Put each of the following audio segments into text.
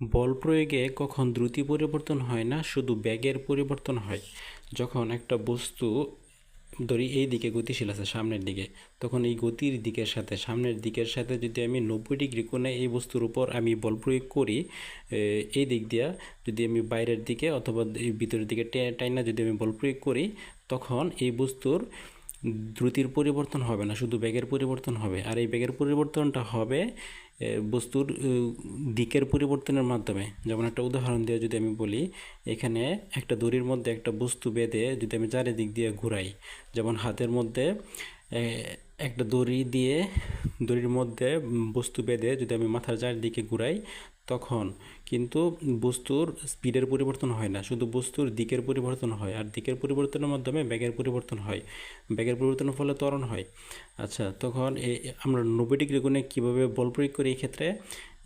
বল প্রয়োগে কখন দ্রুতি পরিবর্তন হয় না, শুধু বেগের পরিবর্তন হয়। যখন একটা বস্তু ধরি এই দিকে গতিশীল আছে সামনের দিকে, তখন এই গতির দিকের সাথে, সামনের দিকের সাথে যদি আমি নব্বই ডিগ্রি কোণে এই বস্তুর উপর আমি বল প্রয়োগ করি এই দিক দিয়া যদি আমি বাইরের দিকে অথবা ভিতরের দিকে টাইনা যদি আমি বল প্রয়োগ করি, তখন এই বস্তুর দ্রুতির পরিবর্তন হবে না, শুধু ব্যাগের পরিবর্তন হবে। আর এই ব্যাগের পরিবর্তনটা হবে বস্তুর দিকের পরিবর্তনের মাধ্যমে, যেমন একটা উদাহরণ দিয়ে যদি আমি বলি, এখানে একটা দড়ির মধ্যে একটা বস্তু বেঁধে যদি আমি চারিদিক দিয়ে ঘুরাই, যেমন হাতের মধ্যে একটা দড়ি দিয়ে দড়ির মধ্যে বস্তু বেঁধে যদি আমি মাথার চারিদিকে ঘুরাই তখন কিন্তু বস্তুর স্পিডের পরিবর্তন হয় না। শুধু বস্তুর দিকের পরিবর্তন হয় আর দিকের পরিবর্তনের মাধ্যমে ব্যাগের পরিবর্তন হয়। ব্যাগের পরিবর্তনের ফলে ত্বরণ হয়। আচ্ছা তখন এই আমরা নব্বই ডিগ্রি কোণে কীভাবে বল প্রয়োগ করি এই ক্ষেত্রে?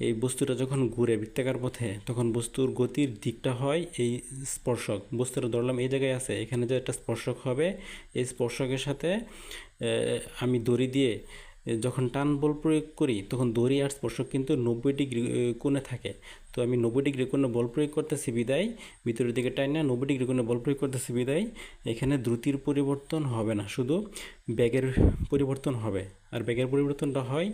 এই বস্তুটা যখন ঘুরে বৃত্তাকার পথে, তখন বস্তুর গতির দিকটা হয় এই স্পর্শক। বস্তুটা ধরলাম এই জায়গায় আছে, এখানে যে একটা স্পর্শক হবে, এই স্পর্শকের সাথে আমি দড়ি দিয়ে যখন টান বল প্রয়োগ করি, তখন দড়ি আর স্পর্শক কিন্তু নব্বই ডিগ্রি কোণে থাকে। তো আমি নব্বই ডিগ্রি কোণে বল প্রয়োগ করতেছি বিদায়। ভিতরের দিকে টাইন না নব্বই ডিগ্রি কোণে বল প্রয়োগ করতেছি বিদায়। এখানে দ্রুতির পরিবর্তন হবে না, শুধু ব্যাগের পরিবর্তন হবে। আর ব্যাগের পরিবর্তনটা হয়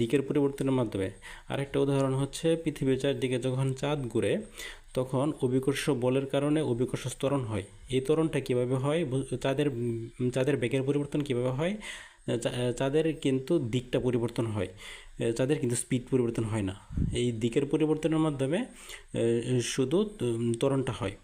দিকের পরিবর্তনের মাধ্যমে। আরেকটা উদাহরণ হচ্ছে পৃথিবীর চারদিকে যখন চাঁদ ঘুরে, তখন অভিকর্ষ বলের কারণে অভিকর্ষ ত্বরণ হয়। এই ত্বরণটা কীভাবে হয়? চাঁদের চাঁদের বেগের পরিবর্তন কীভাবে হয়? চাঁদের কিন্তু দিকটা পরিবর্তন হয়। তাদের কিন্তু স্পিড পরিবর্তন হয় না। এই দিকের পরিবর্তনের মাধ্যমে শুধু ত্বরণটা হয়।